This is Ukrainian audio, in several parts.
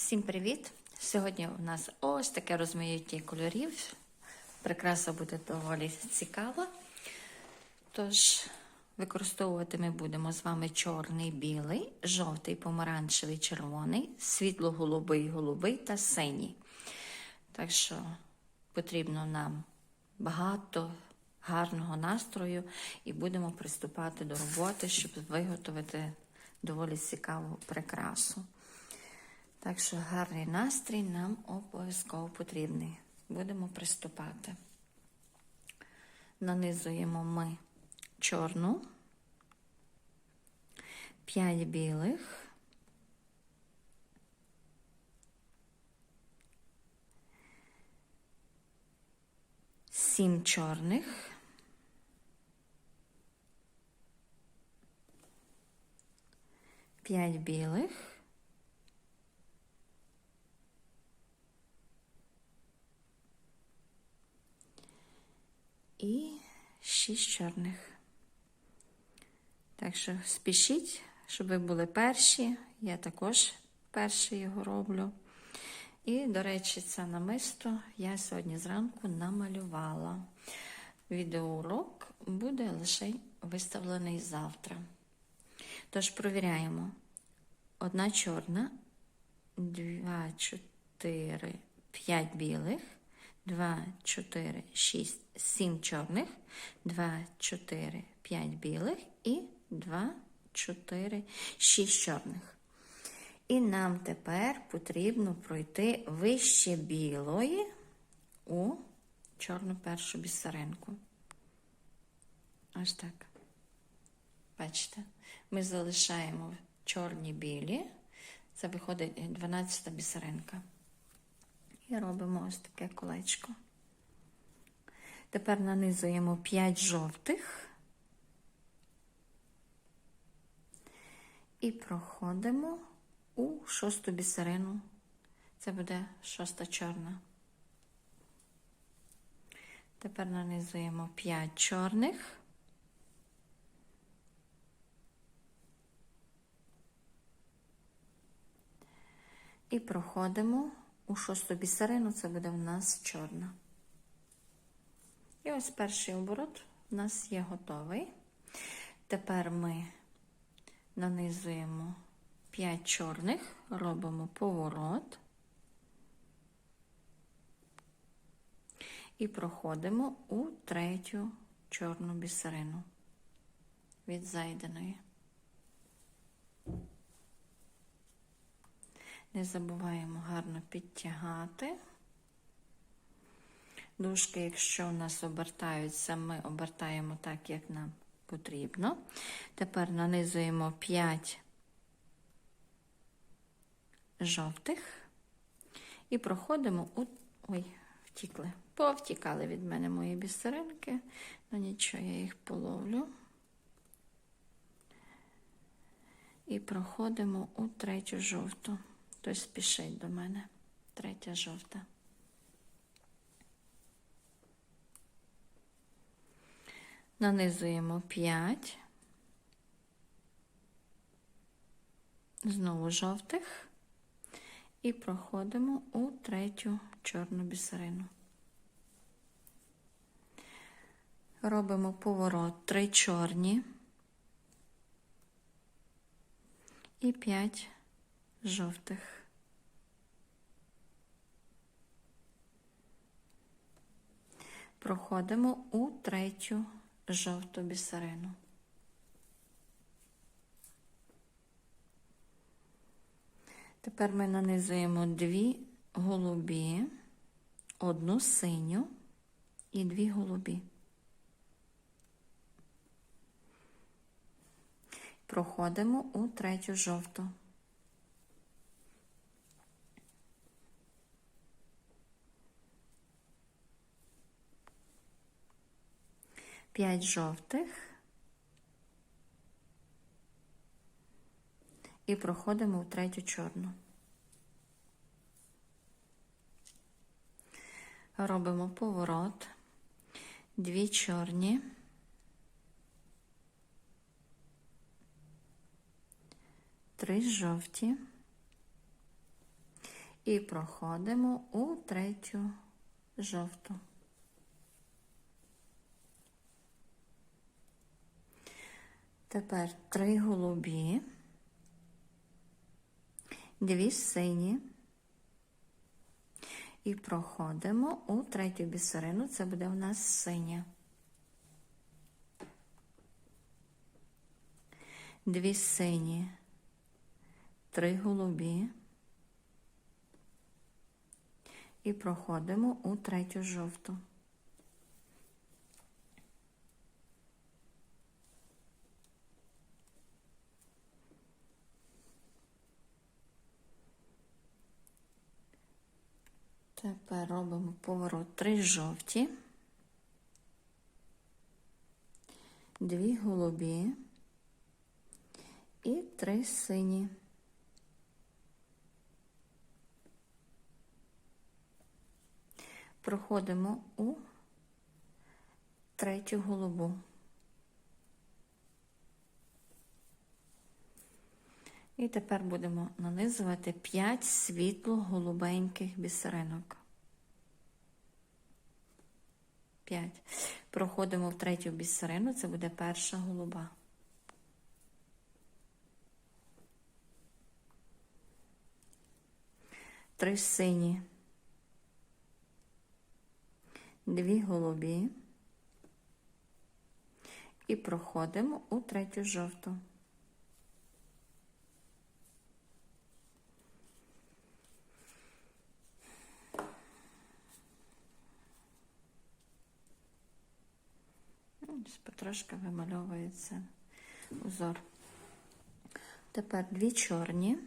Всім привіт! Сьогодні у нас ось таке розмаїття кольорів. Прикраса буде доволі цікава. Тож, використовувати ми будемо з вами чорний, білий, жовтий, помаранчевий, червоний, світло-голубий, голубий та синій. Так що потрібно нам багато гарного настрою і будемо приступати до роботи, щоб виготовити доволі цікаву прикрасу. Так що гарний настрій нам обов'язково потрібний. Будемо приступати. Нанизуємо ми чорну, 5 білих, сім чорних, п'ять білих. І шість чорних. Так що спішіть, щоб ви були перші. Я також перший його роблю. І, до речі, це намисто я сьогодні зранку намалювала. Відеоурок буде лише виставлений завтра. Тож провіряємо. Одна чорна, два, чотири, п'ять білих. 2, 4, 6, 7 чорних, 2, 4, 5 білих і 2, 4, 6 чорних. І нам тепер потрібно пройти вище білої у чорну першу бісеринку. Ось так. Бачите, ми залишаємо чорні білі. Це виходить 12 бісеринка. І робимо ось таке колечко. Тепер нанизуємо 5 жовтих і проходимо у шосту бісерину. Це буде шоста чорна. Тепер нанизуємо 5 чорних. І проходимо у шосту бісерину це буде в нас чорна. І ось перший оборот у нас є готовий. Тепер ми нанизуємо 5 чорних, робимо поворот і проходимо у третю чорну бісерину від зайденої. Не забуваємо гарно підтягати. Дужки, якщо у нас обертаються, ми обертаємо так, як нам потрібно. Тепер нанизуємо 5 жовтих і проходимо у. Ой, втікли. Повтікали від мене мої бісеринки, ну нічого, я їх половлю. І проходимо у третю жовту. Хтось спішить до мене. Третя жовта. Нанизуємо 5. Знову жовтих. І проходимо у третю чорну бісерину. Робимо поворот 3 чорні і 5 жовтих. Проходимо у третю жовту бісерину. Тепер ми нанизуємо дві голубі, одну синю і дві голубі. Проходимо у третю жовту. П'ять жовтих і проходимо в третю чорну. Робимо поворот, дві чорні, три жовті І проходимо у третю жовту. Тепер три голубі, дві сині. І проходимо у третю бісерину, це буде в нас синя. Дві сині, три голубі. І проходимо у третю жовту. Тепер робимо поворот три жовті, дві голубі і три сині. Проходимо у третю голубу. І тепер будемо нанизувати 5 світло-голубеньких бісеринок. 5. Проходимо в третю бісерину, це буде перша голуба. Три сині, дві голубі і проходимо у третю жовту. Ось Потрошки вимальовується узор. Тепер дві чорні.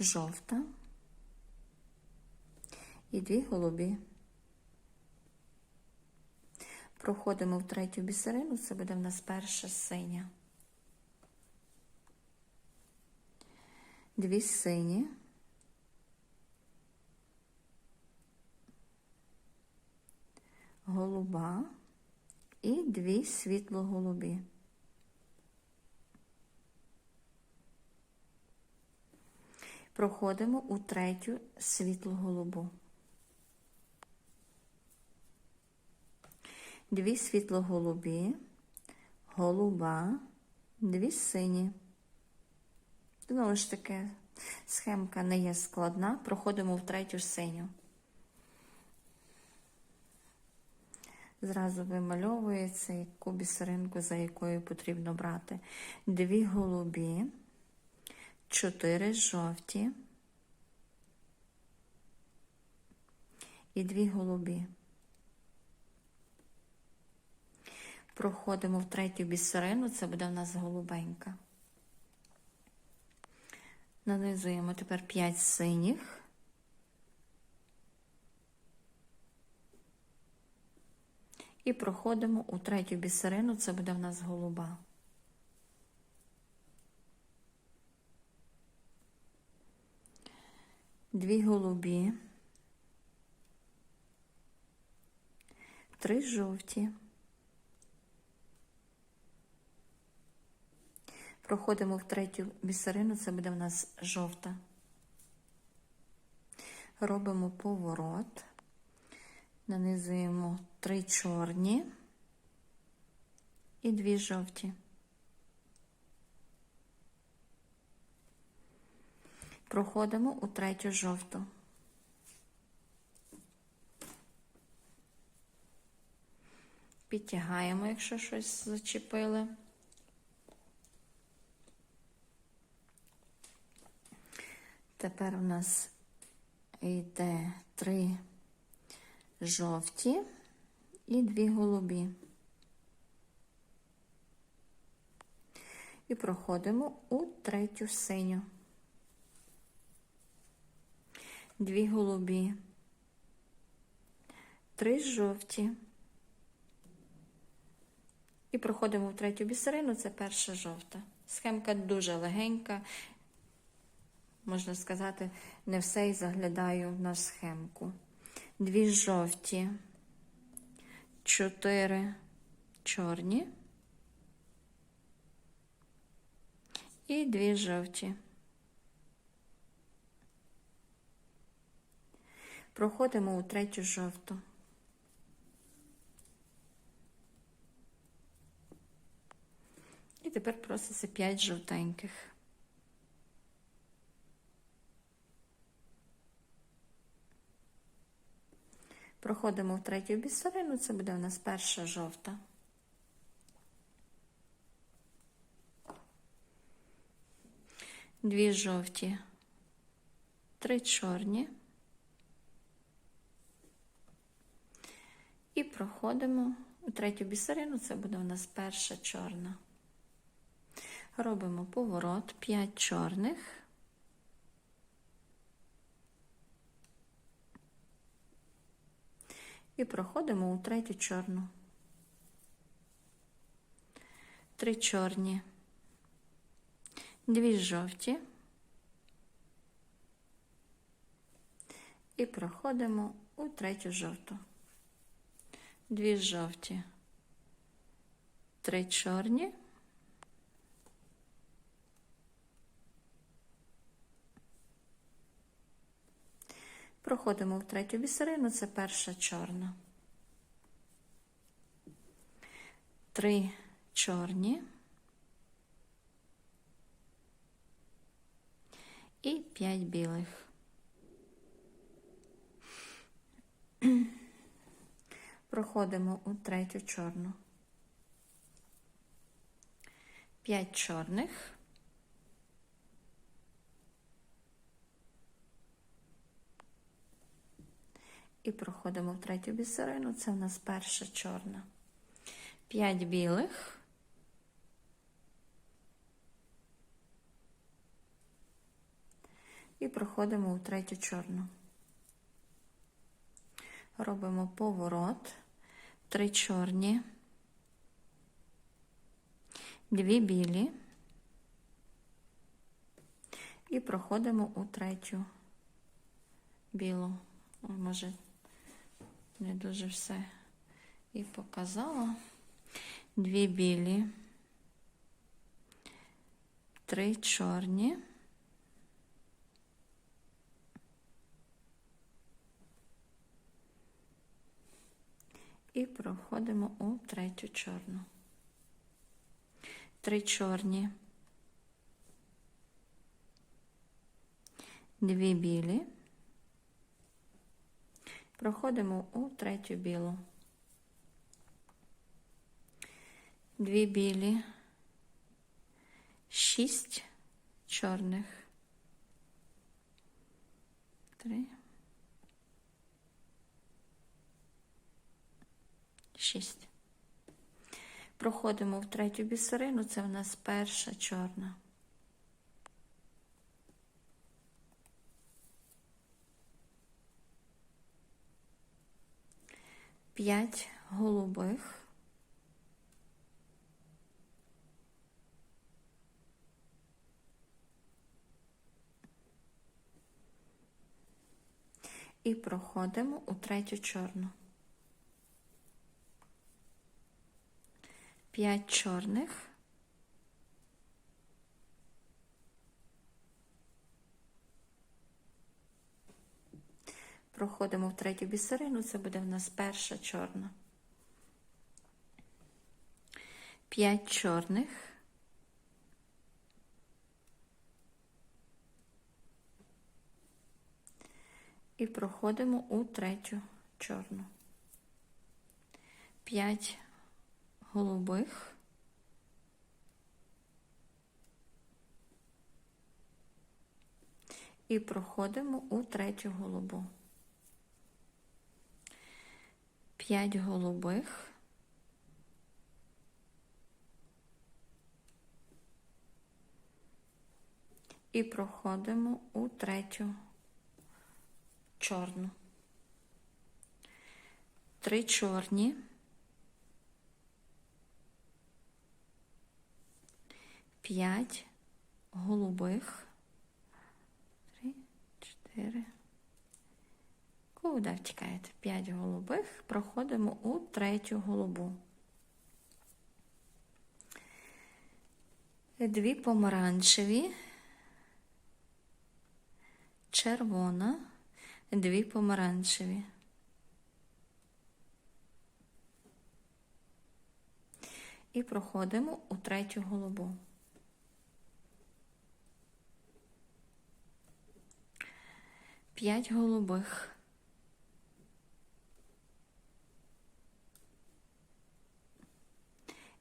Жовта і дві голубі. Проходимо в третю бісерину, це буде в нас перша синя. Дві сині. Голуба і дві світло-голубі. Проходимо у третю світло-голубу. Дві світло-голубі, голуба, дві сині. Знову ж таки, схемка не є складна. Проходимо в третю синю. Зразу вимальовується, яку бісеринку, за якою потрібно брати. Дві голубі, чотири жовті і дві голубі. Проходимо в третю бісерину, це буде в нас голубенька. Нанизуємо тепер 5 синіх. І проходимо у третю бісерину, це буде в нас голуба. Дві голубі, три жовті. Проходимо в третю бісерину, це буде в нас жовта. Робимо поворот нанизуємо три чорні і дві жовті. Проходимо у третю жовту. Підтягаємо, якщо щось зачепили. Тепер у нас йде три жовті і дві голубі. І проходимо у третю синю. Дві голубі, три жовті. І проходимо в третю бісерину, це перша жовта. Схемка дуже легенька, можна сказати, не все і заглядаю на схемку дві жовті, чотири чорні І дві жовті. Проходимо у третю жовту. І тепер проситься 5 жовтеньких. Проходимо в третю бісерину, це буде у нас перша жовта. Дві жовті, три чорні. І проходимо у третю бісерину, це буде у нас перша чорна. Робимо поворот, 5 чорних. І проходимо у третю чорну. Три чорні, дві жовті. І проходимо у третю жовту. Дві жовті, три чорні. Проходимо в третю бісерину, це перша чорна. Три чорні і п'ять білих. Проходимо у третю чорну. П'ять чорних. І проходимо в третю бісерину. Це в нас перша чорна. П'ять білих. І проходимо у третю чорну. Робимо поворот, три чорні, дві білі. І проходимо у третю білу. Може, не дуже все і показала. Дві білі, три чорні. І проходимо у третю чорну. Три чорні, дві білі. Проходимо у третю білу. Дві білі, шість чорних. Три. Шість. Проходимо в третю бісерину, це в нас перша чорна. П'ять голубих. І проходимо у третю чорну. П'ять чорних. Проходимо в третю бісерину, це буде в нас перша чорна. П'ять чорних. І проходимо у третю чорну. П'ять голубих. І проходимо у третю голубу. П'ять голубих. І проходимо у третю чорну. Три чорні. П'ять голубих. Три, чотири. Куди втікаєте? П'ять голубих. Проходимо у третю голубу. дві помаранчеві, червона, дві помаранчеві. І проходимо у третю голубу. П'ять голубих.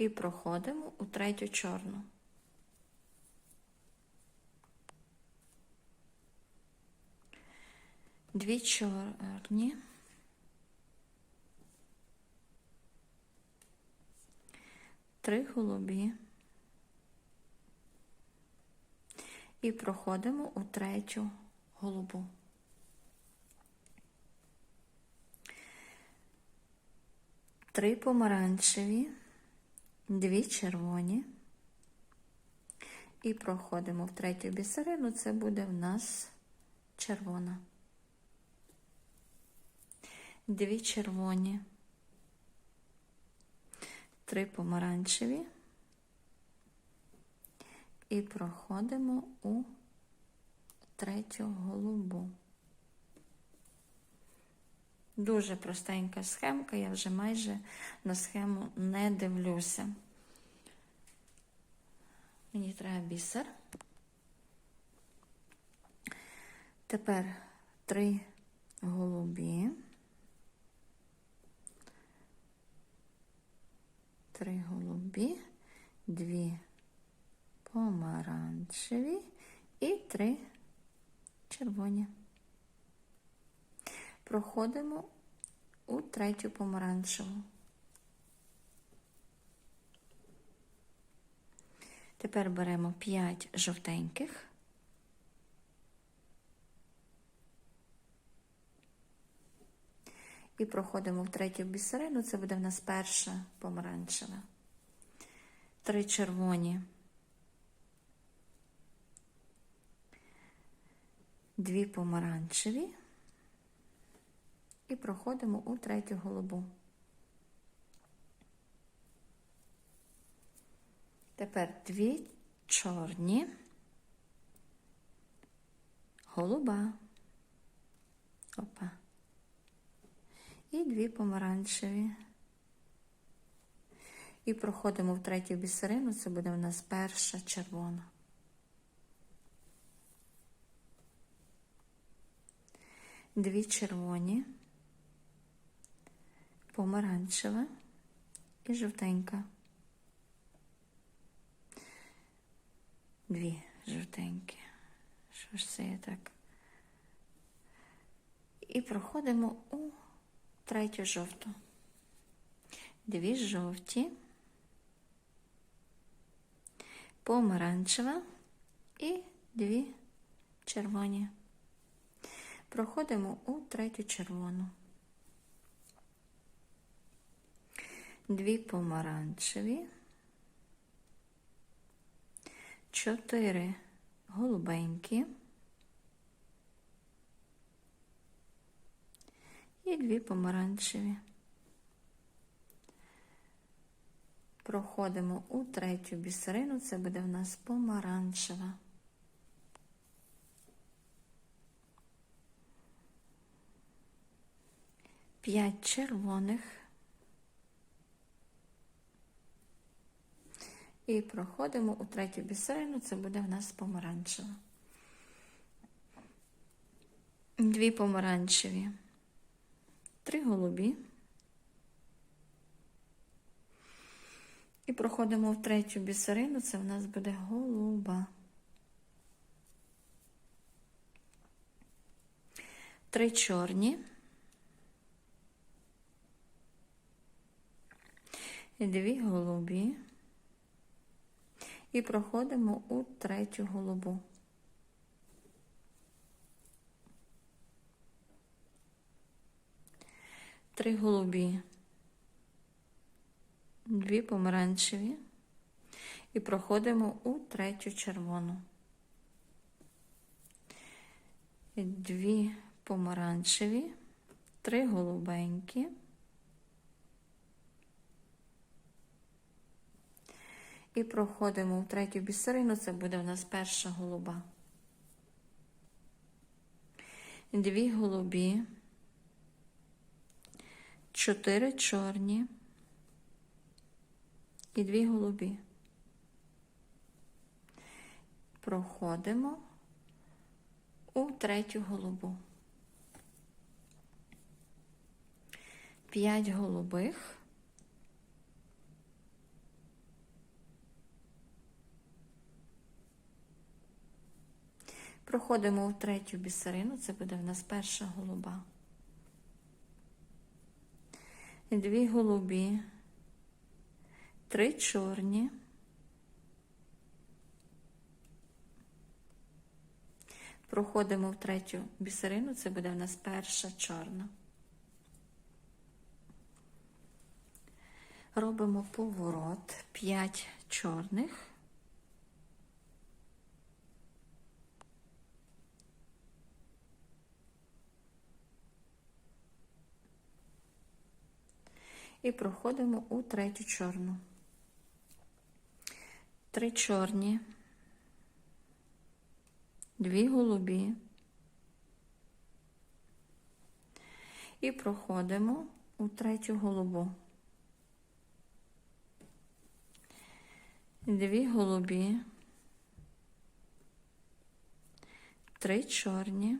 І проходимо у третю чорну. Дві чорні. Три голубі. І проходимо у третю голубу. Три помаранчеві, дві червоні. І проходимо в третю бісерину, це буде в нас червона. Дві червоні, три помаранчеві. І проходимо у третю голубу. Дуже простенька схемка, я вже майже на схему не дивлюся. Мені треба бісер. Тепер три голубі. Три голубі, дві помаранчеві і три червоні. Проходимо у третю помаранчеву. Тепер беремо 5 жовтеньких. І проходимо в третю бісерину, це буде в нас перша помаранчева. Три червоні. Дві помаранчеві. І проходимо у третю голубу. Тепер дві чорні, голуба. Опа. І дві помаранчеві. І проходимо в третю бісерину, це буде у нас перша червона. Дві червоні, помаранчева і жовтенька. Дві жовтенькі. Що ж це я так? І проходимо у третю жовту. Дві жовті, помаранчева і дві червоні. Проходимо у третю червону. Дві помаранчеві, чотири голубенькі і дві помаранчеві. Проходимо у третю бісерину, це буде в нас помаранчева. П'ять червоних. І проходимо у третю бісерину, це буде в нас помаранчева. Дві помаранчеві, три голубі. І проходимо в третю бісерину, це в нас буде голуба. Три чорні. І дві голубі. І проходимо у третю голубу. Три голубі, дві помаранчеві і проходимо у третю червону. Дві помаранчеві, три голубенькі. І проходимо в третю бісерину, це буде в нас перша голуба. Дві голубі, чотири чорні і дві голубі. Проходимо у третю голубу. П'ять голубих. Проходимо в третю бісерину, це буде в нас перша голуба. Дві голубі, три чорні. Проходимо в третю бісерину, це буде в нас перша чорна. Робимо поворот, 5 чорних. І проходимо у третю чорну. Три чорні, дві голубі. І проходимо у третю голубу. Дві голубі, три чорні.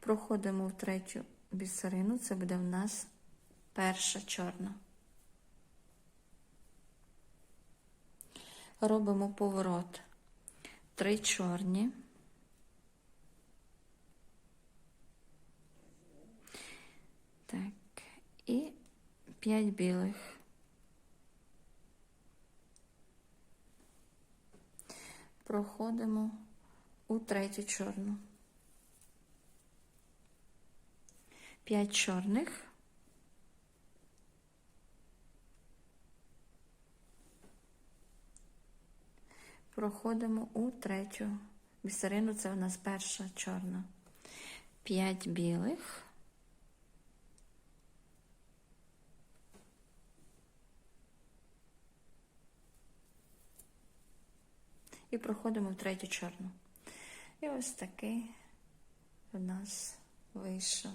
Проходимо в третю бісерину, це буде в нас перша чорна. Робимо поворот. Три чорні. Так, і п'ять білих. Проходимо у третю чорну. П'ять чорних. Проходимо у третю бісерину, це у нас перша чорна. П'ять білих. І проходимо в третю чорну. І ось такий у нас вийшов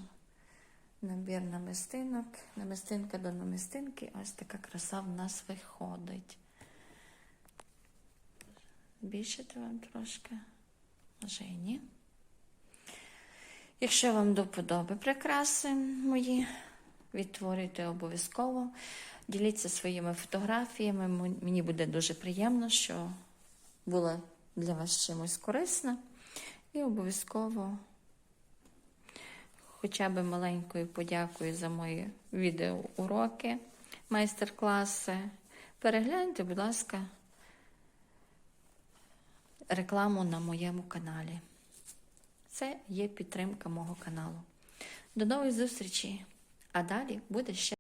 набір намистинок. Намистинка до намистинки. Ось така краса в нас виходить. Збільшити вам трошки. Може і ні. Якщо вам до вподоби прикраси мої, відтворюйте обов'язково. Діліться своїми фотографіями. Мені буде дуже приємно, що була для вас чимось корисна. І обов'язково хоча б маленькою подякою за мої відеоуроки, майстер-класи. Перегляньте, будь ласка, рекламу на моєму каналі. Це є підтримка мого каналу. До нової зустрічі! А далі буде ще.